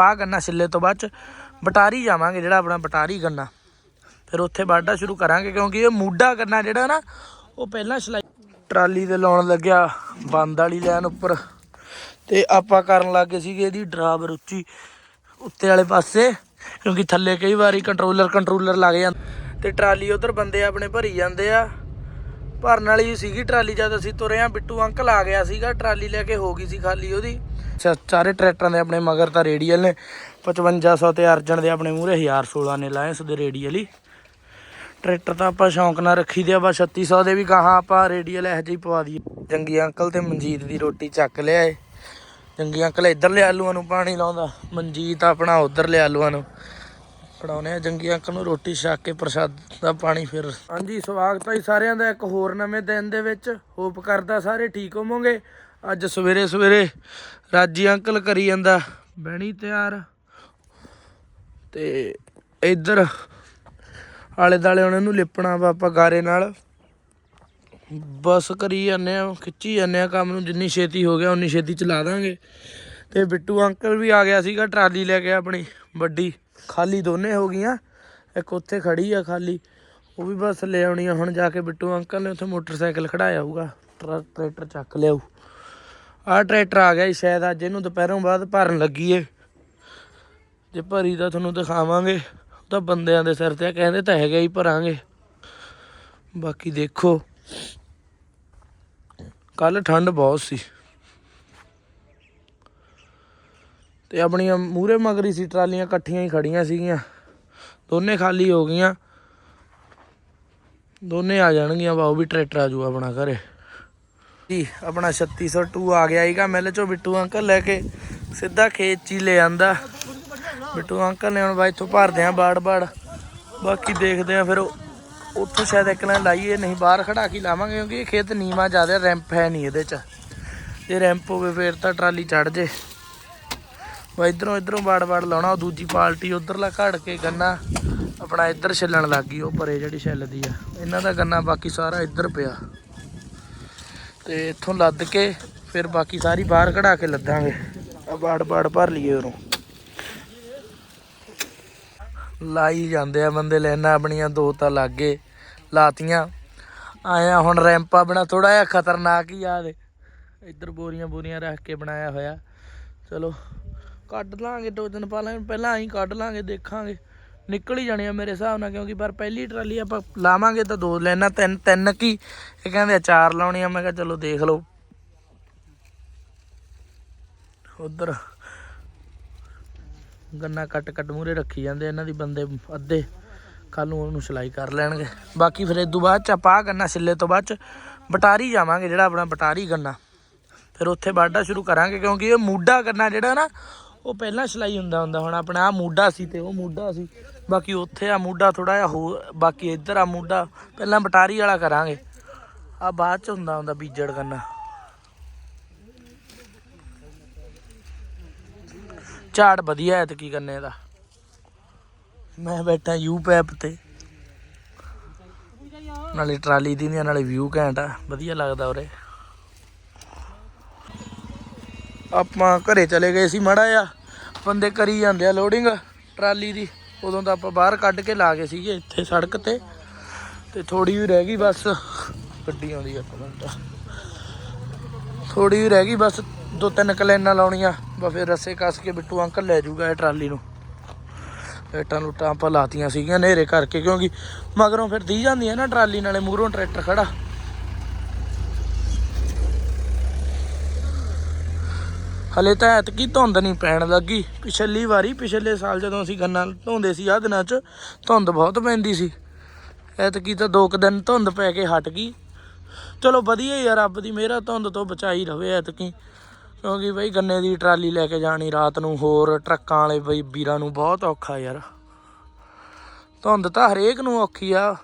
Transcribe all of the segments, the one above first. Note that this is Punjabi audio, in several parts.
ਪਾ ਗੰਨਾ ਛਿੱਲੇ ਤੋਂ ਬਾਅਦ ਚ ਬਟਾਰੀ ਜਾਵਾਂਗੇ ਜਿਹੜਾ ਆਪਣਾ ਬਟਾਰੀ ਗੰਨਾ। ਫਿਰ ਉੱਥੇ ਵਾਢਾ ਸ਼ੁਰੂ ਕਰਾਂਗੇ ਕਿਉਂਕਿ ਇਹ ਮੂਡਾ ਗੰਨਾ ਜਿਹੜਾ ਨਾ, ਉਹ ਪਹਿਲਾਂ ਸਲਾਈ ਟਰਾਲੀ ਤੇ ਲਾਉਣ ਲੱਗਿਆ, ਬੰਦ ਵਾਲੀ ਲਾਈਨ ਉੱਪਰ। ਤੇ ਆਪਾਂ ਕਰਨ ਲੱਗੇ ਸੀਗੇ ਇਹਦੀ ਡਰਾਈਵਰ ਉੱਚੀ ਉੱਤੇ ਵਾਲੇ ਪਾਸੇ, ਕਿਉਂਕਿ ਥੱਲੇ ਕਈ ਵਾਰੀ ਕੰਟਰੋਲਰ ਕੰਟਰੋਲਰ ਲੱਗ ਜਾਂਦਾ। ਤੇ ਟਰਾਲੀ ਉਧਰ ਬੰਦੇ ਆਪਣੇ ਭਰੀ ਜਾਂਦੇ ਆ। ਭਰਨ ਵਾਲੀ ਸੀਗੀ ਟਰਾਲੀ ਜਦ ਅਸੀਂ ਤੁਰੇ ਆ, ਬਿੱਟੂ ਅੰਕਲ ਆ ਗਿਆ ਸੀਗਾ, ਟਰਾਲੀ ਲੈ ਕੇ ਹੋ ਗਈ ਸੀ ਖਾਲੀ ਉਹਦੀ। ਸਾਰੇ ਟਰੈਕਟਰਾਂ ਦੇ ਆਪਣੇ ਮਗਰ ਤਾਂ ਰੇਡੀਅਲ ਨੇ। 5500 ਤੇ ਅਰਜਨ ਦੇ ਆਪਣੇ ਮੂਹਰੇ 1016 ਨੇ ਲਾਏ ਦੇ ਰੇਡੀਅਲ ਹੀ। ਟਰੈਕਟਰ ਤਾਂ ਆਪਾਂ ਸ਼ੌਂਕ ਨਾਲ ਰੱਖੀ ਦੇ ਆ, ਬਸ 3600 ਦੇ ਵੀ ਗਾਹਾਂ ਆਪਾਂ ਰੇਡੀਅਲ ਇਹੋ ਜਿਹੀ ਪਵਾ ਦੀ ਜੰਗੀ ਅੰਕਲ ਤੇ ਮਨਜੀਤ ਦੀ ਰੋਟੀ ਚੱਕ ਲਿਆ ਏ ਜੰਗੀ ਅੰਕਲ ਇੱਧਰਲੇ ਆਲੂਆਂ ਨੂੰ ਪਾਣੀ ਲਾਉਂਦਾ। ਮਨਜੀਤ ਆਪਣਾ ਉਧਰਲੇ ਆਲੂਆਂ ਨੂੰ। ਫੜਾਉਨੇ ਆ ਜੰਗੀ ਅੰਕਲ ਨੂੰ ਰੋਟੀ ਛਕ ਕੇ ਪ੍ਰਸ਼ਾਦ ਦਾ ਪਾਣੀ ਫਿਰ। ਹਾਂਜੀ, ਸਵਾਗਤ ਹੈ ਜੀ ਸਾਰਿਆਂ ਦਾ ਇੱਕ ਹੋਰ ਨਵੇਂ ਦਿਨ ਦੇ ਵਿੱਚ। ਹੋਪ ਕਰਦਾ ਸਾਰੇ ਠੀਕ ਹੋਵੋਗੇ। ਅੱਜ ਸਵੇਰੇ ਸਵੇਰੇ ਰਾਜੀ ਅੰਕਲ ਕਰੀ ਜਾਂਦਾ। ਬਹਿਣੀ ਤਿਆਰ। ਤੇ ਇੱਧਰ ਆਲੇ ਦਾਲੇ ਉਹਨਾਂ ਨੂੰ ਲਿਪਣਾ ਵਾ ਆਪਾਂ ਗਾਰੇ ਨਾਲ। ਬਸ ਕਰੀ ਜਾਂਦੇ ਆ ਖਿੱਚੀ ਜਾਂਦੇ ਆ ਕੰਮ ਨੂੰ ਜਿੰਨੀ ਛੇਤੀ ਹੋ ਗਿਆ ਉਨੀ ਛੇਤੀ ਚਲਾ ਦਾਂਗੇ। ਤੇ ਬਿੱਟੂ ਅੰਕਲ ਵੀ ਆ ਗਿਆ ਸੀਗਾ ਟਰਾਲੀ ਲੈ ਕੇ ਆਪਣੀ ਵੱਡੀ ਖਾਲੀ ਦੋਨੇ ਹੋ ਗਈਆਂ। ਇੱਕ ਉੱਥੇ ਖੜੀ ਆ ਖਾਲੀ ਉਹ ਵੀ ਬਸ ਲੈ ਆਉਣੀ ਆ ਹੁਣ ਜਾ ਕੇ ਬਿੱਟੂ ਅੰਕਲ ਨੇ ਉੱਥੇ ਮੋਟਰਸਾਈਕਲ ਖੜਾਇਆ ਹੋਊਗਾ ਟਰ- ਟਰੈਕਟਰ ਚੱਕ ਲਿਆਊ। ਆਹ ਟਰੈਕਟਰ ਆ ਗਿਆ ਜੀ ਸ਼ਾਇਦ ਅੱਜ ਇਹਨੂੰ ਦੁਪਹਿਰੋਂ ਬਾਅਦ ਭਰਨ ਲੱਗੀ ਏ ਜੇ ਭਰੀ ਤਾਂ ਤੁਹਾਨੂੰ ਦਿਖਾਵਾਂਗੇ। ਤਾਂ ਬੰਦਿਆਂ ਦੇ ਸਿਰ ਤੇ ਕਹਿੰਦੇ ਤਾਂ ਹੈਗਾ ਹੀ ਭਰਾਂਗੇ। ਬਾਕੀ ਦੇਖੋ। ਕੱਲ ਠੰਡ ਬਹੁਤ ਸੀ। ਤੇ ਆਪਣੀਆਂ ਮੂਰੇ ਮਗਰੀ ਸੀ, ਟਰਾਲੀਆਂ ਇਕੱਠੀਆਂ ਹੀ ਖੜੀਆਂ ਸੀਗੀਆਂ। ਦੋਨੇ ਖਾਲੀ ਹੋ ਗਈਆਂ। ਦੋਨੇ ਆ ਜਾਣਗੀਆਂ ਬਾਉ ਵੀ ਟਰੈਕਟਰ ਆ ਜੂ ਆਪਣਾ ਘਰੇ। ਜੀ, ਆਪਣਾ 3602 ਆ ਗਿਆ ਹੀਗਾ ਮਿਲ ਚੋਂ ਬਿੱਟੂ ਅੰਕਲ ਲੈ ਕੇ। ਸਿੱਧਾ ਖੇਤ 'ਚ ਹੀ ਲੈ ਆਂਦਾ। ਬਿੱਟੂ ਅੰਕਲ ਨੇ ਹੁਣ ਬਾਈ ਇੱਥੋਂ ਭਰਦੇ ਆ ਬਾੜ ਬਾੜ। ਬਾਕੀ ਦੇਖਦੇ ਆ ਫਿਰ ਉੱਥੋਂ ਸ਼ਾਇਦ ਇੱਕ ਨਾ ਲਾਈਏ, ਨਹੀਂ ਬਾਹਰ ਖੜਾ ਕੇ ਲਾਵਾਂਗੇ, ਕਿਉਂਕਿ ਇਹ ਖੇਤ ਨੀਵਾ ਜ਼ਿਆਦਾ, ਰੈਂਪ ਹੈ ਨਹੀਂ ਇਹਦੇ 'ਚ। ਜੇ ਰੈਂਪ ਹੋਵੇ ਫਿਰ ਤਾਂ ਟਰਾਲੀ ਚੜ ਜੇ। ਵਾ ਇਧਰੋਂ ਇਧਰੋਂ ਬਾੜ ਬਾੜ ਲਾਉਣਾ, ਉਹ ਦੂਜੀ ਪਾਲਟੀ ਉਧਰਲਾ ਘੜ ਕੇ ਗੰਨਾ ਆਪਣਾ ਇੱਧਰ ਛਿੱਲਣ ਲੱਗ ਗਈ, ਉਹ ਪਰੇ ਜਿਹੜੀ ਛਿੱਲਦੀ ਆ। ਇਹਨਾਂ ਦਾ ਗੰਨਾ ਬਾਕੀ ਸਾਰਾ ਇੱਧਰ ਪਿਆ। ਤੇ ਇੱਥੋਂ ਲੱਦ ਕੇ ਫਿਰ ਬਾਕੀ ਸਾਰੀ ਬਾਹਰ ਕਢਾ ਕੇ ਲੱਦਾਂਗੇ। ਆ ਬਾੜ ਬਾੜ ਭਰ ਲਈਏ ਉਰੋਂ। ਲਾਈ ਜਾਂਦੇ ਆ ਬੰਦੇ ਲੈਣਾ ਆਪਣੀਆਂ ਦੋ ਤਾਂ ਲਾਗੇ ਲਾਤੀਆਂ। ਆਇਆ ਹੁਣ ਰੈਂਪ ਆਪਣਾ ਥੋੜਾ ਜਿਹਾ ਖਤਰਨਾਕ ਹੀ ਆ ਦੇ। ਇੱਧਰ ਬੋਰੀਆਂ ਬੋਰੀਆਂ ਰੱਖ ਕੇ ਬਣਾਇਆ ਹੋਇਆ। ਚਲੋ, ਕੱਢ ਲਾਂਗੇ ਦੋ ਦਿਨ ਪਾ ਪਹਿਲਾਂ ਅਸੀਂ ਕੱਢ ਲਾਂਗੇ, ਦੇਖਾਂਗੇ। ਨਿਕਲ ਹੀ ਜਾਣੇ ਆ ਮੇਰੇ ਹਿਸਾਬ ਨਾਲ, ਕਿਉਂਕਿ ਪਰ ਪਹਿਲੀ ਟਰਾਲੀ ਆਪਾਂ ਲਾਵਾਂਗੇ ਤਾਂ ਦੋ ਲੈਣਾ, ਤਿੰਨ ਤਿੰਨ ਕੀ? ਇਹ ਕਹਿੰਦੇ ਆ, ਚਾਰ ਆ, ਮੈਂ ਕਿਹਾ ਚਲੋ ਦੇਖ ਲਓ। ਉਧਰ ਗੰਨਾ ਕੱਟ ਕੱਟ ਮੂਰੇ ਰੱਖੀ ਜਾਂਦੇ ਇਹਨਾਂ ਦੀ ਬੰਦੇ ਅੱਧੇ ਕੱਲ ਨੂੰ ਉਹਨੂੰ ਸਿਲਾਈ ਕਰ ਲੈਣਗੇ। ਬਾਕੀ ਫਿਰ ਇਦੋਂ ਬਾਅਦ ਚ ਆਪਾਂ ਆਹ ਗੰਨਾ ਛਿੱਲੇ ਤੋਂ ਬਾਅਦ ਚ ਬਟਾਰੀ ਜਾਵਾਂਗੇ, ਜਿਹੜਾ ਆਪਣਾ ਬਟਾਰੀ ਗੰਨਾ। ਫਿਰ ਉੱਥੇ ਵਾਢਾ ਸ਼ੁਰੂ ਕਰਾਂਗੇ, ਕਿਉਂਕਿ ਇਹ ਮੂਡਾ ਗੰਨਾ ਜਿਹੜਾ ਨਾ ਉਹ ਪਹਿਲਾਂ ਸਿਲਾਈ ਹੁੰਦਾ ਹੁੰਦਾ ਹੁਣ ਆਪਣਾ ਆ ਮੋਢਾ ਸੀ ਤੇ ਉਹ ਮੋਢਾ ਸੀ। ਬਾਕੀ ਉੱਥੇ ਆ ਮੋਢਾ ਥੋੜਾ ਜਿਹਾ ਹੋ ਬਾਕੀ ਇੱਧਰ ਆ ਮੋਢਾ ਪਹਿਲਾਂ ਬਟਾਰੀ ਵਾਲਾ ਕਰਾਂਗੇ। ਆ ਬਾਅਦ ਚ ਹੁੰਦਾ ਹੁੰਦਾ ਬੀਜੜ ਕਰਨਾ। ਝਾੜ ਵਧੀਆ ਹੈ ਤੇ ਕੀ ਕਰਨੇ ਦਾ। ਮੈਂ ਬੈਠਾ ਯੂ ਪੈਪ ਤੇ। ਨਾਲੇ ਟਰਾਲੀ ਦੀ ਨੀ, ਨਾਲੇ ਵਿਊ ਘੈਂਟ ਆ। ਵਧੀਆ ਲੱਗਦਾ ਉਰੇ। ਆਪਾਂ ਘਰੇ ਚਲੇ ਗਏ ਸੀ ਮੜਾ ਆ ਬੰਦੇ ਕਰੀ ਜਾਂਦੇ ਆ ਲੋਡਿੰਗ ਟਰਾਲੀ ਦੀ। ਉਦੋਂ ਤਾਂ ਆਪਾਂ ਬਾਹਰ ਕੱਢ ਕੇ ਲਾ ਗਏ ਸੀਗੇ ਇੱਥੇ ਸੜਕ ਤੇ। ਤੇ ਥੋੜੀ ਵੀ ਰਹਿ ਗਈ ਬਸ। ਗੱਡੀ ਆਉਂਦੀ ਆ ਇੱਕ ਮਿੰਟ ਥੋੜੀ ਵੀ ਰਹਿ ਗਈ ਬਸ। ਦੋ ਤਿੰਨ ਕਲੈਨਾਂ ਲਾਉਣੀਆਂ। ਬਸ ਫਿਰ ਰੱਸੇ ਕੱਸ ਕੇ ਬਿੱਟੂ ਅੰਕਲ ਲੈ ਜਾਊਗਾ ਇਹ ਟਰਾਲੀ ਨੂੰ। ਟਰੈਕਟਰਾਂ ਲੁੱਟਾਂ ਆਪਾਂ ਲਾਤੀਆਂ ਸੀਗੀਆਂ ਹਨੇਰੇ ਕਰਕੇ ਕਿਉਂਕਿ ਮਗਰੋਂ ਫਿਰ ਦੀ ਜਾਂਦੀਆਂ ਨਾ ਟਰਾਲੀ, ਨਾਲੇ ਮੂਹਰੋਂ ਟਰੈਕਟਰ ਖੜਾ। ਹਲੇ ਤਾਂ ਐਤਕੀ ਧੁੰਦ ਨਹੀਂ ਪੈਣ ਲੱਗੀ। ਪਿਛਲੀ ਵਾਰੀ, ਪਿਛਲੇ ਸਾਲ ਜਦੋਂ ਅਸੀਂ ਗੰਨਾ ਧੋਂਦੇ ਸੀ ਆਹ ਦਿਨਾਂ 'ਚ, ਧੁੰਦ ਬਹੁਤ ਪੈਂਦੀ ਸੀ। ਐਤਕੀ ਤਾਂ ਦੋ ਕੁ ਦਿਨ ਧੁੰਦ ਪੈ ਕੇ ਹਟ ਗਈ। ਚਲੋ ਵਧੀਆ ਯਾਰ, ਰੱਬ ਦੀ ਮਿਹਰ ਧੁੰਦ ਤੋਂ ਬਚਾਈ ਰਵੇ ਐਤਕੀ। ਕਿਉਂਕਿ ਬਈ ਗੰਨੇ ਦੀ ਟਰਾਲੀ ਲੈ ਕੇ ਜਾਣੀ ਰਾਤ ਨੂੰ, ਹੋਰ ਟਰੱਕਾਂ ਵਾਲੇ ਬਈ ਵੀਰਾਂ ਨੂੰ ਬਹੁਤ ਔਖਾ ਯਾਰ। ਧੁੰਦ ਤਾਂ ਹਰੇਕ ਨੂੰ ਔਖੀ ਆ।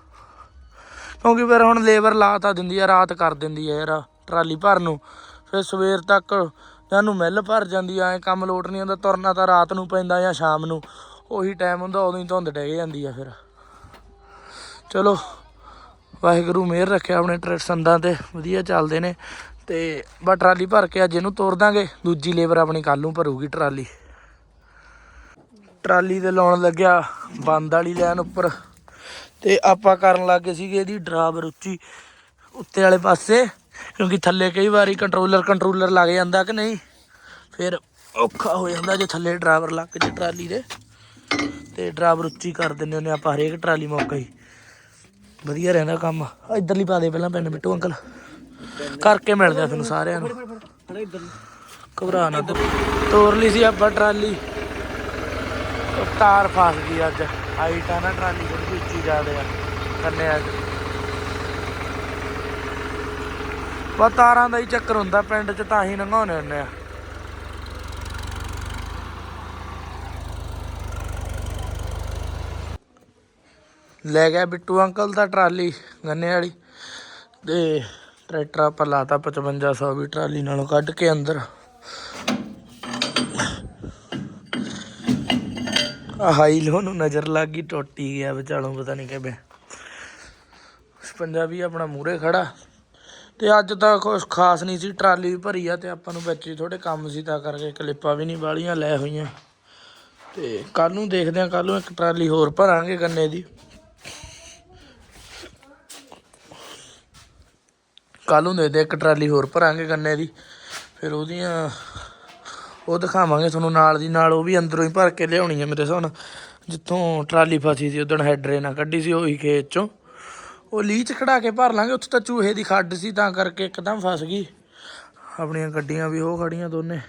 ਕਿਉਂਕਿ ਫਿਰ ਹੁਣ ਲੇਬਰ ਲਾ ਤਾਂ ਦਿੰਦੀ ਆ, ਰਾਤ ਕਰ ਦਿੰਦੀ ਆ ਯਾਰ, ਟਰਾਲੀ ਭਰ ਨੂੰ। ਫਿਰ ਸਵੇਰ ਤੱਕ ਜਾਨੂੰ ਮਿੱਲ ਭਰ ਜਾਂਦੀ ਆ, ਐ ਕੰਮ ਲੋਟ ਨਹੀਂ ਹੁੰਦਾ, ਤੁਰਨਾ ਤਾਂ ਰਾਤ ਨੂੰ ਪੈਂਦਾ ਜਾਂ ਸ਼ਾਮ ਨੂੰ। ਉਹੀ ਟਾਈਮ ਹੁੰਦਾ, ਉਦੋਂ ਹੀ ਧੁੰਦ ਡਹਿ ਜਾਂਦੀ ਆ ਫਿਰ। ਚਲੋ, ਵਾਹਿਗੁਰੂ ਮਿਹਰ ਰੱਖਿਆ ਆਪਣੇ ਟਰੈਕ ਸੰਦਾਂ ਤੇ, ਵਧੀਆ ਚੱਲਦੇ ਨੇ। ਤੇ ਬਾ ਟਰਾਲੀ ਭਰ ਕੇ ਅੱਜ ਇਹਨੂੰ ਤੋਰ ਦਾਂਗੇ, ਦੂਜੀ ਲੇਬਰ ਆਪਣੀ ਕੱਲ ਨੂੰ ਭਰੂਗੀ ਟਰਾਲੀ। ਟਰਾਲੀ ਤੇ ਲਾਉਣ ਲੱਗਿਆ ਬੰਦ ਵਾਲੀ ਲਾਈਨ ਉੱਪਰ। ਤੇ ਆਪਾਂ ਕਰਨ ਲੱਗੇ ਸੀਗੇ ਇਹਦੀ ਡਰਾਵਰ ਉੱਚੀ ਉੱਤੇ ਵਾਲੇ ਪਾਸੇ। ਕਿਉਂਕਿ ਥੱਲੇ ਕਈ ਵਾਰੀ ਕੰਟਰੋਲਰ ਕੰਟਰੋਲਰ ਲੱਗ ਜਾਂਦਾ ਕਿ ਨਹੀਂ? ਫਿਰ ਔਖਾ ਹੋ ਜਾਂਦਾ ਜੇ ਥੱਲੇ ਡਰਾਈਵਰ ਲੱਗ ਜੇ ਟਰਾਲੀ ਦੇ। ਤੇ ਡਰਾਈਵਰ ਉੱਚੀ ਕਰ ਦਿੰਦੇ ਹੁੰਦੇ ਆਪਾਂ ਹਰੇਕ ਟਰਾਲੀ ਮੌਕਾ ਹੀ। ਵਧੀਆ ਰਹਿੰਦਾ ਕੰਮ। ਆਹ ਇੱਧਰਲੀ ਪਾ ਦੇ ਪਹਿਲਾਂ ਪਿੰਡ ਮਿੱਟੂ ਅੰਕਲ। ਕਰਕੇ ਮਿਲਦੇ ਆ ਤੁਹਾਨੂੰ ਸਾਰਿਆਂ ਨੂੰ। ਘਬਰਾ ਨਾ ਤੂੰ। ਤੋਰ ਲਈ ਸੀ ਆਪਾਂ ਟਰਾਲੀ। ਉਹ ਤਾਰ ਫਸ ਗਈ ਅੱਜ। ਹਾਈਟ ਆ ਨਾ ਟਰਾਲੀ ਥੋੜੀ ਉੱਚੀ ਜਾਦੇ ਆ। ਕੰਨੇ ਅੱਜ ਪਰ ਤਾਰਾਂ ਦਾ ਹੀ ਚੱਕਰ ਹੁੰਦਾ, ਪਿੰਡ 'ਚ ਤਾਂ ਹੀ ਲੰਘਾਉਣੇ ਹੁੰਦੇ ਆ। ਲੈ ਗਿਆ ਬਿੱਟੂ ਅੰਕਲ ਦਾ ਟਰਾਲੀ, ਗੰਨੇ ਵਾਲੀ। ਤੇ ਟਰੈਕਟਰ ਆਪਾਂ ਲਾਤਾ 5500 ਵੀ ਟਰਾਲੀ ਨਾਲੋਂ ਕੱਢ ਕੇ ਅੰਦਰ। ਆ ਹਾਈ ਨੂੰ ਨਜ਼ਰ ਲੱਗ ਗਈ, ਟੁੱਟੀ ਗਿਆ ਵਿਚਾਲੋਂ, ਪਤਾ ਨਹੀਂ ਕਿਵੇਂ। ਪੰਜਾਬੀ ਆਪਣਾ ਮੂਰੇ ਖੜਾ। ਤੇ ਅੱਜ ਤਾਂ ਕੁਛ ਖਾਸ ਨਹੀਂ ਸੀ, ਟਰਾਲੀ ਵੀ ਭਰੀ ਆ ਤੇ ਆਪਾਂ ਨੂੰ ਵਿੱਚ ਹੀ ਥੋੜੇ ਕੰਮ ਸੀ, ਤਾਂ ਕਰਕੇ ਕਲਿੱਪਾਂ ਵੀ ਨਹੀਂ ਵਾਲੀਆਂ ਲੈ ਹੋਈਆਂ। ਤੇ ਕੱਲ ਨੂੰ ਦੇਖਦੇ ਆ ਕੱਲ ਨੂੰ ਇੱਕ ਟਰਾਲੀ ਹੋਰ ਭਰਾਂਗੇ ਗੰਨੇ ਦੀ। ਕੱਲ ਨੂੰ ਦੇ ਦੇ ਇੱਕ ਟਰਾਲੀ ਹੋਰ ਭਰਾਂਗੇ ਗੰਨੇ ਦੀ। ਫਿਰ ਉਹਦੀਆਂ, ਉਹ ਦਿਖਾਵਾਂਗੇ ਤੁਹਾਨੂੰ ਨਾਲ ਦੀ, ਨਾਲ ਉਹ ਵੀ ਅੰਦਰੋਂ ਹੀ ਭਰ ਕੇ ਲਿਆਉਣੀ ਹੈ ਮੇਰੇ ਹਿਸਾਬ ਨਾਲ। ਜਿੱਥੋਂ ਟਰਾਲੀ ਫਸੀ ਸੀ, ਉਦੋਂ ਹੈਡਰੇ ਨਾਲ ਕੱਢੀ ਸੀ, ਉਹੀ ਖੇਤ ਚੋਂ। ਉਹ ਲੀਚ ਖੜਾ ਕੇ ਭਰ ਲਾਂਗੇ, ਉੱਥੇ ਤਾਂ ਚੂਹੇ ਦੀ ਖੱਡ ਸੀ, ਤਾਂ ਕਰਕੇ ਇੱਕਦਮ ਫਸ ਗਈ। ਆਪਣੀਆਂ ਗੱਡੀਆਂ ਵੀ ਉਹ ਖੜੀਆਂ ਦੋਨੇ।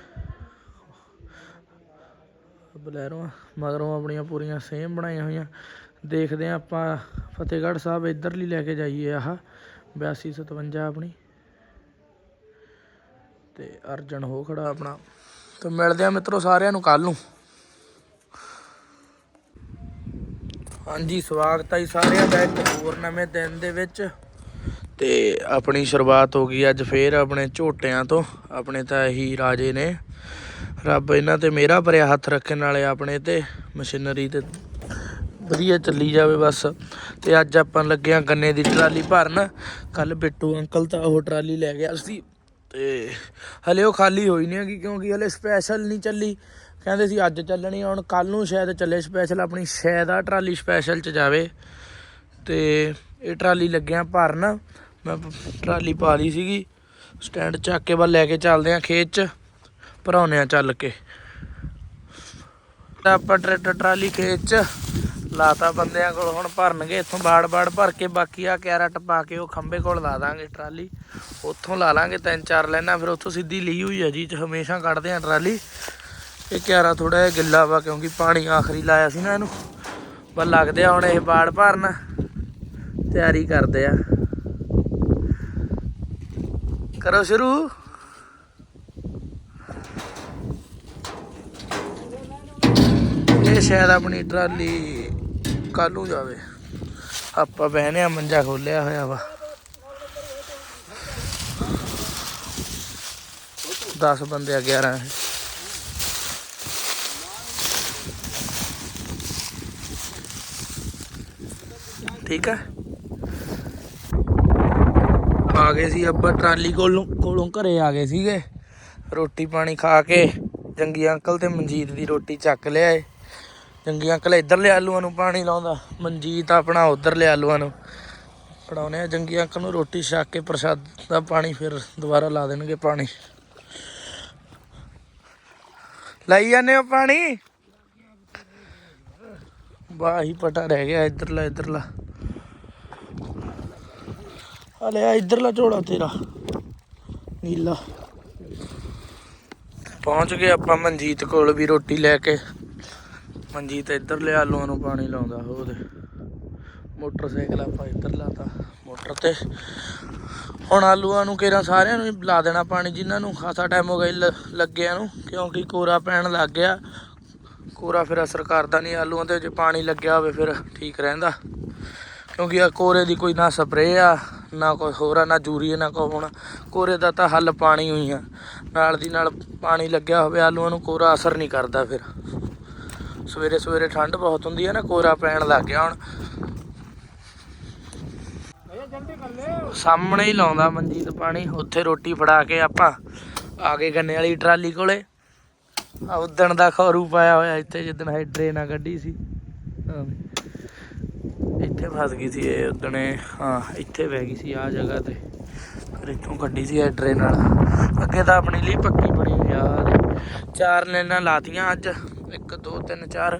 ਬਲੈਰੋ ਮਗਰੋਂ ਆਪਣੀਆਂ ਪੂਰੀਆਂ ਸੇਮ ਬਣਾਈਆਂ ਹੋਈਆਂ। ਦੇਖਦੇ ਆ ਆਪਾਂ ਫਤਿਹਗੜ੍ਹ ਸਾਹਿਬ ਇੱਧਰਲੀ ਲੈ ਕੇ ਜਾਈਏ ਆਹ 8257 ਆਪਣੀ। ਤੇ ਅਰਜਨ ਹੋ ਖੜਾ ਆਪਣਾ। ਤੇ ਮਿਲਦੇ ਆ ਮਿੱਤਰੋ ਸਾਰਿਆਂ ਨੂੰ ਕੱਲ ਨੂੰ। ਹਾਂਜੀ, ਸਵਾਗਤ ਹੈ ਜੀ ਸਾਰਿਆਂ ਦਾ ਇੱਕ ਹੋਰ ਨਵੇਂ ਦਿਨ ਦੇ ਵਿੱਚ। ਤੇ ਆਪਣੀ ਸ਼ੁਰੂਆਤ ਹੋ ਗਈ ਅੱਜ ਫੇਰ ਆਪਣੇ ਝੋਟਿਆਂ ਤੋਂ। ਆਪਣੇ ਤਾਂ ਇਹੀ ਰਾਜੇ ਨੇ। ਰੱਬ ਇਹਨਾਂ ਤੇ ਮੇਰਾ ਭਰਿਆ ਹੱਥ ਰੱਖਣ ਵਾਲੇ ਆਪਣੇ ਤੇ, ਮਸ਼ੀਨਰੀ ਤੇ ਵਧੀਆ ਚੱਲੀ ਜਾਵੇ ਬਸ। ਤੇ ਅੱਜ ਆਪਾਂ ਲੱਗਿਆ ਗੰਨੇ ਦੀ ਟਰਾਲੀ ਭਰਨ। ਕੱਲ ਬਿੱਟੂ ਅੰਕਲ ਤਾਂ ਉਹ ਟਰਾਲੀ ਲੈ ਗਿਆ ਸੀ। ਤੇ ਹਲੇ ਉਹ ਖਾਲੀ ਹੋਈ ਨਹੀਂ ਹੈਗੀ ਕਿਉਂਕਿ ਹਲੇ ਸਪੈਸ਼ਲ ਨਹੀਂ ਚੱਲੀ। ਕਹਿੰਦੇ ਸੀ ਅੱਜ ਚੱਲਣੀ ਹੁਣ ਕੱਲ ਨੂੰ ਸ਼ਾਇਦ ਚੱਲੇ ਸਪੈਸ਼ਲ ਆਪਣੀ ਸ਼ਾਇਦ ਆ, ਟਰਾਲੀ ਸਪੈਸ਼ਲ ਚ ਜਾਵੇ। ਤੇ ਇਹ ਟਰਾਲੀ ਲੱਗਿਆ ਭਰਨ। ਮੈਂ ਟਰਾਲੀ ਪਾ ਲਈ ਸੀਗੀ। ਸਟੈਂਡ ਚੱਕ ਕੇ ਬਸ ਲੈ ਕੇ ਚੱਲਦੇ ਆ ਖੇਤ ਚ ਭਰਾਉਨੇ ਆ ਚੱਲ ਕੇ। ਤਾਂ ਆਪਾਂ ਟਰੈਕਟਰ ਟਰਾਲੀ ਖੇਤ ਚ ਲਾਤਾ ਬੰਦਿਆਂ ਕੋਲ, ਹੁਣ ਭਰਨਗੇ, ਇੱਥੋਂ ਬਾੜ-ਬਾੜ ਭਰ ਕੇ ਬਾਕੀ ਆ ਕੈਰਟ ਪਾ ਕੇ ਉਹ ਖੰਬੇ ਕੋਲ ਲਾ ਦਾਂਗੇ ਟਰਾਲੀ। ਉੱਥੋਂ ਲਾ ਲਾਂਗੇ ਤਿੰਨ ਚਾਰ ਲੈਣਾ ਫਿਰ ਉੱਥੋਂ ਸਿੱਧੀ ਲਈ ਹੋਈ ਆ ਜੀ, ਚ ਹਮੇਸ਼ਾ ਕੱਢਦੇ ਆ ਟਰਾਲੀ। ਇਹ ਕਿਆਰਾ ਥੋੜਾ ਜਿਹਾ ਗਿੱਲਾ ਵਾ ਕਿਉਂਕਿ ਪਾਣੀ ਆਖਰੀ ਲਾਇਆ ਸੀ ਨਾ ਇਹਨੂੰ। ਪਰ ਲੱਗਦੇ ਆ ਹੁਣ ਇਹ ਬਾੜ ਭਰਨ। ਤਿਆਰੀ ਕਰਦੇ ਆ। ਕਰੋ ਸ਼ੁਰੂ। ਇਹ ਸ਼ਾਇਦ ਆਪਣੀ ਟਰਾਲੀ ਕੱਲੂ ਜਾਵੇ। ਆਪਾਂ ਬਹਿਨੇ ਆ, ਮੰਜਾ ਖੋਲਿਆ ਹੋਇਆ ਵਾ। 10 ਬੰਦੇ ਆ 11 ਠੀਕ ਹੈ ਆ ਗਏ ਸੀ ਆਪਾਂ ਟਰਾਲੀ ਕੋਲੋਂ ਕੋਲੋਂ ਘਰੇ ਆ ਗਏ ਸੀਗੇ। ਰੋਟੀ ਪਾਣੀ ਖਾ ਕੇ ਜੰਗੀ ਅੰਕਲ ਤੇ ਮਨਜੀਤ ਦੀ ਰੋਟੀ ਚੱਕ ਲਿਆਏ। ਜੰਗੀ ਅੰਕਲ ਇੱਧਰਲੇ ਆਲੂਆਂ ਨੂੰ ਪਾਣੀ ਲਾਉਂਦਾ, ਮਨਜੀਤ ਆਪਣਾ ਉਧਰਲੇ ਆਲੂਆਂ ਨੂੰ। ਫੜਾਉਨੇ ਆ ਜੰਗੀ ਅੰਕਲ ਨੂੰ ਰੋਟੀ ਛਕ ਕੇ ਪ੍ਰਸ਼ਾਦ ਦਾ ਪਾਣੀ ਫਿਰ ਦੁਬਾਰਾ ਲਾ ਦੇਣਗੇ ਪਾਣੀ। ਲਈ ਜਾਂਦੇ ਹੋ ਪਾਣੀ? ਵਾਹ ਹੀ ਪਟਾ ਰਹਿ ਗਿਆ ਇੱਧਰਲਾ ਇੱਧਰਲਾ। ਹਲੇ ਆ ਇੱਧਰਲਾ ਝੋਲਾ ਤੇਰਾ। ਨੀਲਾ। ਪਹੁੰਚ ਗਏ ਆਪਾਂ ਮਨਜੀਤ ਕੋਲ ਵੀ ਰੋਟੀ ਲੈ ਕੇ। ਮਨਜੀਤ ਇੱਧਰ ਲਿਆ, ਆਲੂਆਂ ਨੂੰ ਪਾਣੀ ਲਾਉਂਦਾ ਉਹਦੇ ਮੋਟਰਸਾਈਕਲ ਆਪਾਂ ਇੱਧਰ ਲਾਤਾ, ਮੋਟਰ ਤੇ। ਹੁਣ ਆਲੂਆਂ ਨੂੰ ਕੇਰਾ ਸਾਰਿਆਂ ਨੂੰ ਲਾ ਦੇਣਾ ਪਾਣੀ, ਜਿਨ੍ਹਾਂ ਨੂੰ ਖਾਸਾ ਟਾਈਮ ਹੋ ਗਿਆ ਲ- ਲੱਗਿਆਂ ਨੂੰ, ਕਿਉਂਕਿ ਕੋਰਾ ਪੈਣ ਲੱਗ ਗਿਆ। ਕੋਰਾ ਫਿਰ ਅਸਰ ਕਰਦਾ ਨਹੀਂ, ਆਲੂਆਂ ਤੇ ਜੇ ਪਾਣੀ ਲੱਗਿਆ ਹੋਵੇ ਫਿਰ ਠੀਕ ਰਹਿੰਦਾ। ਕਿਉਂਕਿ ਆ ਕੋਰੇ ਦੀ ਕੋਈ ਨਾ ਸਪਰੇਅ ਆ, ਨਾ ਕੋਈ ਹੋਰ ਆ, ਨਾ ਜੂਰੀ ਨਾ ਕੋਈ ਹੋਣਾ ਕੋਰੇ ਦਾ ਤਾਂ ਹੱਲ ਪਾਣੀ ਹੋਈ ਆ। ਨਾਲ ਦੀ ਨਾਲ ਪਾਣੀ ਲੱਗਿਆ ਹੋਵੇ ਆਲੂਆਂ ਨੂੰ, ਕੋਰਾ ਅਸਰ ਨਹੀਂ ਕਰਦਾ ਫਿਰ। ਸਵੇਰੇ ਸਵੇਰੇ ਠੰਡ ਬਹੁਤ ਹੁੰਦੀ ਆ ਨਾ, ਕੋਰਾ ਪੈਣ ਲੱਗ ਗਿਆ ਹੁਣ। ਸਾਹਮਣੇ ਹੀ ਲਾਉਂਦਾ ਮਨਜੀਤ ਪਾਣੀ, ਉੱਥੇ ਰੋਟੀ ਫੜਾ ਕੇ ਆਪਾਂ, ਆ ਗਏ ਗੰਨੇ ਵਾਲੀ ਟਰਾਲੀ ਕੋਲੇ। ਆ ਉਦਣ ਦਾ ਖੌਰੂ ਪਾਇਆ ਹੋਇਆ ਇੱਥੇ, ਜਿੱਦਣ ਹਾਈਡਰੇ ਨਾ ਕੱਢੀ ਸੀ। ਇੱਥੇ ਫਸ ਗਈ ਸੀ ਇਹ ਉਦਣੇ, ਹਾਂ, ਇੱਥੇ ਬਹਿ ਗਈ ਸੀ ਆ ਜਗ੍ਹਾ ਤੇ। ਫਿਰ ਇੱਥੋਂ ਕੱਢੀ ਸੀ ਇਹ ਹਾਈਡਰੇ ਨਾਲ ਅੱਗੇ ਤਾਂ ਆਪਣੀ ਲਈ ਪੱਕੀ ਬਣੀ ਯਾਰ ਚਾਰ ਲੈਣਾ ਲਾਤੀਆਂ ਅੱਜ 1 2 3 4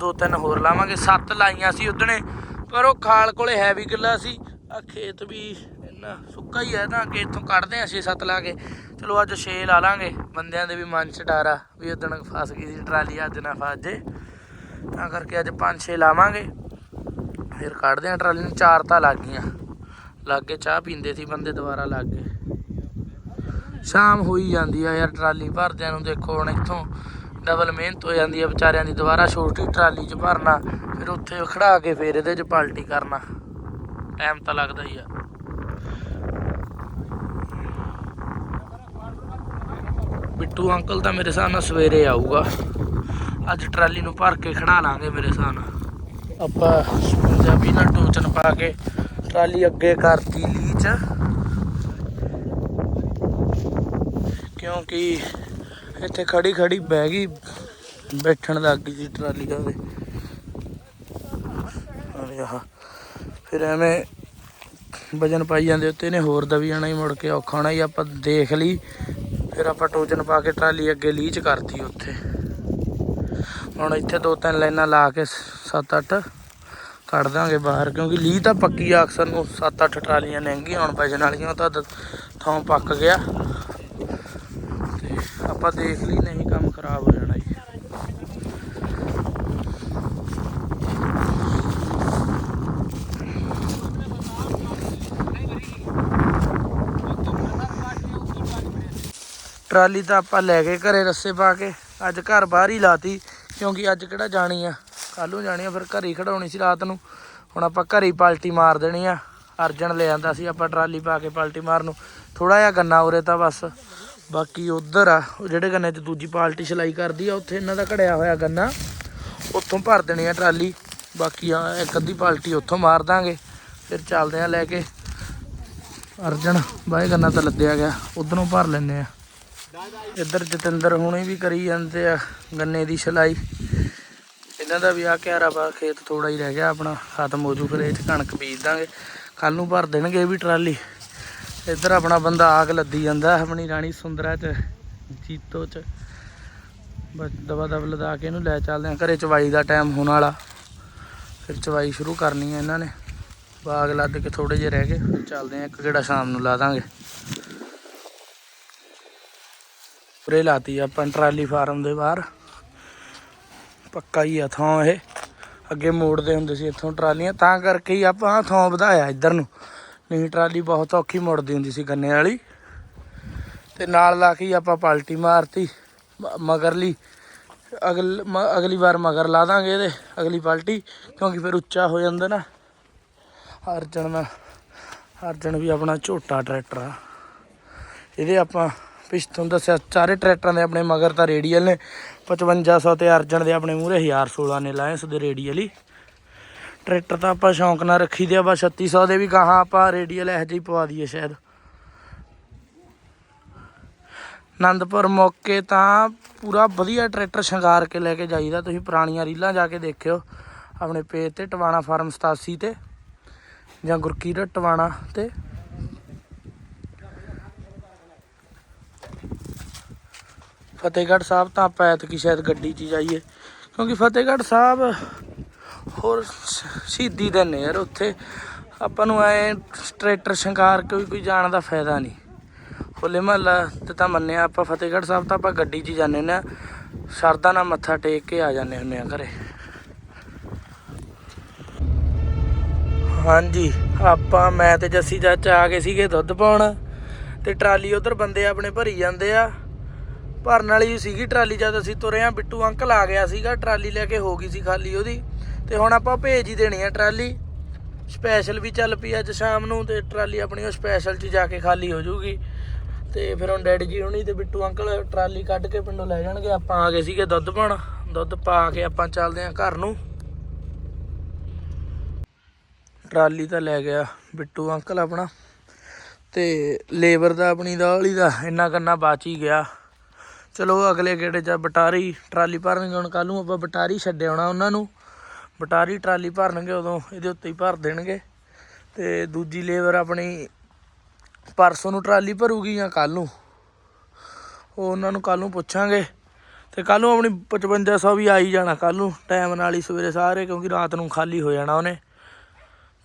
ਦੋ, ਤਿੰਨ ਹੋਰ ਲਾਵਾਂਗੇ। ਸੱਤ ਲਾਈਆਂ ਸੀ ਉਦਣੇ, ਪਰ ਉਹ ਖਾਲ ਕੋਲੇ ਹੈ ਵੀ ਗਿੱਲਾ ਸੀ। ਆ ਖੇਤ ਵੀ ਇੰਨਾ ਸੁੱਕਾ ਹੀ ਹੈ ਤਾਂ ਅੱਗੇ ਇੱਥੋਂ ਕੱਢਦੇ ਆ 6-7 ਲਾ ਕੇ। ਚਲੋ ਅੱਜ 6 ਲਾ ਲਾਂਗੇ। ਬੰਦਿਆਂ ਦੇ ਵੀ ਮਨ ਚ ਡਰ ਵੀ ਉਦਣ ਫਸ ਗਈ ਸੀ ਟਰਾਲੀ, ਅੱਜ ਨਾ ਫਸ ਜੇ। ਤਾਂ ਕਰਕੇ ਅੱਜ 5-6 ਲਾਵਾਂਗੇ। ਫਿਰ ਕੱਢਦੇ ਆ ਟਰਾਲੀ ਨੂੰ, ਚਾਰ ਤਾਂ ਲੱਗ ਗਈਆਂ। ਲੱਗ ਕੇ ਚਾਹ ਪੀਂਦੇ ਸੀ ਬੰਦੇ ਦੁਬਾਰਾ ਲੱਗ ਗਏ। ਸ਼ਾਮ ਹੋਈ ਜਾਂਦੀ ਆ ਯਾਰ, ਟਰਾਲੀ ਭਰਦਿਆਂ ਨੂੰ ਦੇਖੋ ਹੁਣ ਇੱਥੋਂ ਡਬਲ ਮਿਹਨਤ ਹੋ ਜਾਂਦੀ ਆ ਵਿਚਾਰਿਆਂ ਦੀ, ਦੁਬਾਰਾ ਛੋਟੀ ਟਰਾਲੀ 'ਚ ਭਰਨਾ, ਫਿਰ ਉੱਥੇ ਖੜਾ ਕੇ ਫਿਰ ਇਹਦੇ 'ਚ ਪਾਲਟੀ ਕਰਨਾ। ਟਾਈਮ ਤਾਂ ਲੱਗਦਾ ਹੀ ਆ। ਬਿੱਟੂ ਅੰਕਲ ਤਾਂ ਮੇਰੇ ਹਿਸਾਬ ਨਾਲ ਸਵੇਰੇ ਆਊਗਾ। ਅੱਜ ਟਰਾਲੀ ਨੂੰ ਭਰ ਕੇ ਖੜਾ ਲਾਂਗੇ ਮੇਰੇ ਹਿਸਾਬ ਨਾਲ ਆਪਾਂ ਪੰਜਾਬੀ ਟੋਚਨ ਪਾ ਕੇ ਟਰਾਲੀ ਅੱਗੇ ਕਰਤੀ ਲੀਚ। ਕਿਉਂਕਿ ਇੱਥੇ ਖੜੀ ਖੜੀ ਬਹਿ ਗਈ, ਬੈਠਣ ਲੱਗ ਗਈ ਸੀ ਟਰਾਲੀ ਦਾ ਤੇ ਅਰੇ ਆਹ ਫਿਰ ਐਵੇਂ ਵਜਨ ਪਾਈ ਜਾਂਦੇ ਉੱਤੇ ਨੇ, ਹੋਰ ਦਵੀ ਜਾਣਾ ਹੀ ਮੁੜ ਕੇ, ਔਖਾ ਹੋਣਾ ਹੀ, ਆਪਾਂ ਦੇਖ ਲਈ। ਫਿਰ ਆਪਾਂ ਟੋਚਨ ਪਾ ਕੇ ਟਰਾਲੀ ਅੱਗੇ ਲੀਚ ਕਰਤੀ ਉੱਥੇ। ਹੁਣ ਇੱਥੇ ਦੋ ਤਿੰਨ ਲਾਈਨਾਂ ਲਾ ਕੇ 7-8 ਕੱਢ ਦਾਂਗੇ ਬਾਹਰ, ਕਿਉਂਕਿ ਲੀਹ ਤਾਂ ਪੱਕੀ ਆ ਅਕਸਰ ਨੂੰ। 7-8 ਟਰਾਲੀਆਂ ਨਹਿੰਗੀਆਂ ਹੁਣ ਵਜਨ ਵਾਲੀਆਂ ਉਹ ਤਾਂ ਥਾਂ ਪੱਕ ਗਿਆ। ਤੇ ਆਪਾਂ ਦੇਖ ਲਈ ਨਹੀਂ ਕੰਮ ਖਰਾਬ ਹੋ ਜਾਣਾ ਜੀ। ਟਰਾਲੀ ਤਾਂ ਆਪਾਂ ਲੈ ਗਏ ਘਰੇ ਰੱਸੇ ਪਾ ਕੇ ਅੱਜ ਘਰ ਬਾਹਰ ਹੀ ਲਾਤੀ, ਕਿਉਂਕਿ ਅੱਜ ਕਿਹੜਾ ਜਾਣੀ ਆ? ਕੱਲ ਨੂੰ ਜਾਣੀ ਆ, ਫਿਰ ਘਰੇ ਹੀ ਖੜਾਉਣੀ ਸੀ ਰਾਤ ਨੂੰ। ਹੁਣ ਆਪਾਂ ਘਰੇ ਹੀ ਪਲਟੀ ਮਾਰ ਦੇਣੀ ਆ। ਅਰਜਨ ਲੈ ਆਂਦਾ ਸੀ, ਆਪਾਂ ਟਰਾਲੀ ਪਾ ਕੇ ਪਾਲਟੀ ਮਾਰਨ ਨੂੰ। ਥੋੜਾ ਜਿਹਾ ਗੰਨਾ ਉਰੇ ਤਾਂ ਬਸ। ਬਾਕੀ ਉਧਰ ਆ, ਉਹ ਜਿਹੜੇ ਗੰਨੇ 'ਚ ਦੂਜੀ ਪਾਲਟੀ ਸਿਲਾਈ ਕਰਦੀ ਆ, ਉੱਥੇ ਇਹਨਾਂ ਦਾ ਘੜਿਆ ਹੋਇਆ ਗੰਨਾ। ਉੱਥੋਂ ਭਰ ਦੇਣੀ ਆ ਟਰਾਲੀ। ਬਾਕੀ ਆ, ਇੱਕ ਅੱਧੀ ਪਾਲਟੀ ਉੱਥੋਂ ਮਾਰ ਦਾਂਗੇ। ਫਿਰ ਚੱਲਦੇ ਆ ਲੈ ਕੇ। ਅਰਜਨ ਬਾਏ ਗੰਨਾ ਤਾਂ ਲੱਦਿਆ ਗਿਆ। ਉਧਰੋਂ ਭਰ ਲੈਨੇ ਆ। ਇੱਧਰ ਜਤਿੰਦਰ ਹੁਣੇ ਵੀ ਕਰੀ ਜਾਂਦੇ ਆ ਗੰਨੇ ਦੀ ਛਲਾਈ ਇਹਨਾਂ ਦਾ ਵੀ ਆ ਕਿਆਰਾ ਬਾ ਖੇਤ ਥੋੜਾ ਹੀ ਰਹਿ ਗਿਆ, ਆਪਣਾ ਖਤਮ ਹੋ ਜੂ ਫਿਰ ਇਹ ਚ ਕਣਕ ਬੀਜ ਦਾਂਗੇ। ਕੱਲ ਨੂੰ ਭਰ ਦੇਣਗੇ ਇਹ ਵੀ ਟਰਾਲੀ। ਇੱਧਰ ਆਪਣਾ ਬੰਦਾ ਆਗ ਲੱਦੀ ਜਾਂਦਾ, ਆਪਣੀ ਰਾਣੀ ਸੁੰਦਰਾ ਚ, ਜੀਤੋ ਚ। ਬਸ ਦਵਾ ਦਵ ਲਦਾ ਕੇ ਇਹਨੂੰ ਲੈ ਚੱਲਦੇ ਆ, ਘਰੇ ਚਵਾਈ ਦਾ ਟਾਈਮ ਹੋਣ ਵਾਲਾ। ਫਿਰ ਚਵਾਈ ਸ਼ੁਰੂ ਕਰਨੀ ਹੈ ਇਹਨਾਂ ਨੇ। ਬਾਗ ਲੱਦ ਕੇ ਥੋੜੇ ਜਿਹੇ ਰਹਿ ਗਏ, ਫਿਰ ਚੱਲਦੇ ਆ, ਇੱਕ ਗੇੜਾ ਸ਼ਾਮ ਨੂੰ ਲਾ ਦਾਂਗੇ। ਪਰੇ ਲਾਤੀ ਆਪਾਂ ਟਰਾਲੀ ਫਾਰਮ ਦੇ ਬਾਹਰ। ਪੱਕਾ ਹੀ ਆ ਥਾਂ ਇਹ। ਅੱਗੇ ਮੋੜਦੇ ਹੁੰਦੇ ਸੀ ਇੱਥੋਂ ਟਰਾਲੀਆਂ। ਤਾਂ ਕਰਕੇ ਹੀ ਆਪਾਂ ਥਾਂ ਵਧਾਇਆ ਇੱਧਰ ਨੂੰ। ਨਹੀਂ, ਟਰਾਲੀ ਬਹੁਤ ਔਖੀ ਮੁੜਦੀ ਹੁੰਦੀ ਸੀ ਗੰਨੇ ਵਾਲੀ। ਤੇ ਨਾਲ ਲਾ ਕੇ ਹੀ ਆਪਾਂ ਪਲਟੀ ਮਾਰਤੀ, ਮ- ਮਗਰਲੀ ਅਗਲ, ਮ- ਅਗਲੀ ਵਾਰ ਮਗਰ ਲਾ ਦਾਂਗੇ ਇਹਦੇ, ਅਗਲੀ ਪਲਟੀ, ਕਿਉਂਕਿ ਫਿਰ ਉੱਚਾ ਹੋ ਜਾਂਦਾ ਨਾ। ਅਰਜਨ ਦਾ ਅਰਜਨ ਵੀ ਆਪਣਾ ਝੋਟਾ ਟਰੈਕਟਰ ਆ। ਇਹਦੇ ਆਪਾਂ ਪਿਛਤੋਂ ਦੱਸਿਆ, ਚਾਰੇ ਟਰੈਕਟਰਾਂ ਦੇ ਆਪਣੇ ਮਗਰ ਤਾਂ ਰੇਡੀਅਲ ਨੇ 5500 ਤੇ ਅਰਜਨ ਦੇ ਆਪਣੇ ਮੂਹਰੇ 1016 ਨੇ ਲਾਇੰਸ ਦੇ ਰੇਡੀਅਲ ਹੀ। ਟਰੈਕਟਰ ਤਾਂ ਆਪਾਂ ਸ਼ੌਂਕ ਨਾਲ ਰੱਖੀ ਦੇ ਆ, ਬਸ 3600 ਦੇ ਵੀ ਗਾਹਾਂ ਆਪਾਂ ਰੇਡੀਅਲ ਇਹੋ ਜਿਹੀ ਪਵਾ ਦਈਏ ਸ਼ਾਇਦ। ਆਨੰਦਪੁਰ ਮੌਕੇ ਤਾਂ ਪੂਰਾ ਵਧੀਆ ਟਰੈਕਟਰ ਸ਼ਿੰਗਾਰ ਕੇ ਲੈ ਕੇ ਜਾਈਦਾ, ਤੁਸੀਂ ਪੁਰਾਣੀਆਂ ਰੀਲਾਂ ਜਾ ਕੇ ਦੇਖਿਓ, ਆਪਣੇ ਪੇਜ ਤੇ ਟਵਾਣਾ ਫਾਰਮ 87 ਤੇ ਜਾਂ ਗੁਰਕੀਰਤ ਟਵਾਣਾ ਤੇ। ਫਤਿਹਗੜ੍ਹ ਸਾਹਿਬ ਤਾਂ ਆਪਾਂ ਐਤਕੀ ਸ਼ਾਇਦ ਗੱਡੀ 'ਚ ਹੀ ਜਾਈਏ। ਕਿਉਂਕਿ ਫਤਿਹਗੜ੍ਹ ਸਾਹਿਬ ਹੋਰ ਸ਼ਹੀਦੀ ਦਿਨ ਨੇ ਯਾਰ ਉੱਥੇ। ਆਪਾਂ ਨੂੰ ਐ ਟਰੈਕਟਰ ਸ਼ਿੰਗਾਰ ਕੇ ਕੋਈ ਜਾਣ ਦਾ ਫਾਇਦਾ ਨਹੀਂ। ਹੋਲੇ ਮਹੱਲਾ ਤੇ ਤਾਂ ਮੰਨਿਆ ਆਪਾਂ ਫਤਿਹਗੜ੍ਹ ਸਾਹਿਬ ਤਾਂ ਆਪਾਂ ਗੱਡੀ 'ਚ ਹੀ ਜਾਂਦੇ ਹੁੰਦੇ ਆ। ਸ਼ਰਧਾ ਨਾਲ ਮੱਥਾ ਟੇਕ ਕੇ ਆ ਜਾਂਦੇ ਹੁੰਦੇ ਆ ਘਰੇ। ਹਾਂਜੀ, ਆਪਾਂ, ਮੈਂ ਤੇ ਜੱਸੀ ਚਾਚਾ ਆ ਗਏ ਸੀਗੇ ਦੁੱਧ ਪਾਉਣ। ਤੇ ਟਰਾਲੀ ਉਧਰ ਬੰਦੇ ਆਪਣੇ ਭਰੀ ਜਾਂਦੇ ਆ। ਭਰਨ ਵਾਲੀ ਸੀਗੀ ਟਰਾਲੀ ਜਦ ਅਸੀਂ ਤੁਰੇ ਆ, ਬਿੱਟੂ ਅੰਕਲ ਆ ਗਿਆ ਸੀਗਾ, ਟਰਾਲੀ ਲੈ ਕੇ ਹੋ ਗਈ ਸੀ ਖਾਲੀ ਉਹਦੀ। ਤੇ ਹੁਣ ਆਪਾਂ ਭੇਜ ਹੀ ਦੇਣੀ ਆ ਟਰਾਲੀ। ਸਪੈਸ਼ਲ ਵੀ ਚੱਲ ਪਈ ਅੱਜ ਸ਼ਾਮ ਨੂੰ ਤੇ ਟਰਾਲੀ ਆਪਣੀ ਉਹ ਸਪੈਸ਼ਲ 'ਚ ਜਾ ਕੇ ਖਾਲੀ ਹੋ ਜਾਊਗੀ ਤੇ ਫਿਰ ਹੁਣ ਡੈਡੀ ਜੀ ਹੁਣੀ ਤੇ ਬਿੱਟੂ ਅੰਕਲ ਟਰਾਲੀ ਕੱਢ ਕੇ ਪਿੰਡੋਂ ਲੈ ਜਾਣਗੇ। ਆਪਾਂ ਆ ਗਏ ਸੀਗੇ ਦੁੱਧ ਪਾਉਣ। ਦੁੱਧ ਪਾ ਕੇ ਆਪਾਂ ਚੱਲਦੇ ਆ ਘਰ ਨੂੰ। ਟਰਾਲੀ ਤਾਂ ਲੈ ਗਿਆ ਬਿੱਟੂ ਅੰਕਲ ਆਪਣਾ। ਤੇ ਲੇਬਰ ਦਾ ਆਪਣੀ ਦਾ ਵਾਲੀ ਦਾ ਇੰਨਾ ਕੰਨਾ ਬਚ ਹੀ ਗਿਆ। ਚਲੋ ਅਗਲੇ ਗੇੜੇ 'ਚ ਬਟਾਰੀ, ਟਰਾਲੀ ਭਰਨਗੇ, ਹੁਣ ਕੱਲ ਨੂੰ ਆਪਾਂ ਬਟਾਰੀ ਛੱਡ ਆਉਣਾ ਉਹਨਾਂ ਨੂੰ। ਬਟਾਰੀ, ਟਰਾਲੀ ਭਰਨਗੇ, ਉਦੋਂ ਇਹਦੇ ਉੱਤੇ ਹੀ ਭਰ ਦੇਣਗੇ। ਤੇ ਦੂਜੀ ਲੇਬਰ ਆਪਣੀ ਪਰਸੋਂ ਨੂੰ ਟਰਾਲੀ ਭਰੂਗੀ ਜਾਂ ਕੱਲ ਨੂੰ? ਉਹ ਉਹਨਾਂ ਨੂੰ ਕੱਲ ਨੂੰ ਪੁੱਛਾਂਗੇ। ਤੇ ਕੱਲ ਨੂੰ ਆਪਣੀ 5500 ਵੀ ਆਈ ਜਾਣਾ ਕੱਲ ਨੂੰ, ਟਾਈਮ ਨਾਲ ਹੀ ਸਵੇਰੇ ਸਾਰੇ, ਕਿਉਂਕਿ ਰਾਤ ਨੂੰ ਖਾਲੀ ਹੋ ਜਾਣਾ ਉਹਨੇ।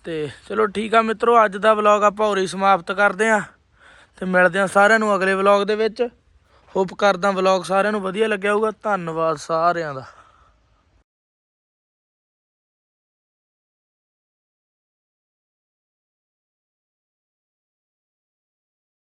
ਤੇ ਚਲੋ ਠੀਕ ਆ ਮਿੱਤਰੋ, ਅੱਜ ਦਾ ਵਲੌਗ ਆਪਾਂ ਹੋਰੀ ਸਮਾਪਤ ਕਰਦੇ ਆਂ ਤੇ ਮਿਲਦੇ ਆਂ ਸਾਰਿਆਂ ਨੂੰ ਅਗਲੇ ਵਲੌਗ ਦੇ ਵਿੱਚ। ਹੋਪ ਕਰਦਾ ਵਲੌਗ ਸਾਰਿਆਂ ਨੂੰ ਵਧੀਆ ਲੱਗਿਆ ਹੋਊਗਾ ਧੰਨਵਾਦ ਸਾਰਿਆਂ ਦਾ।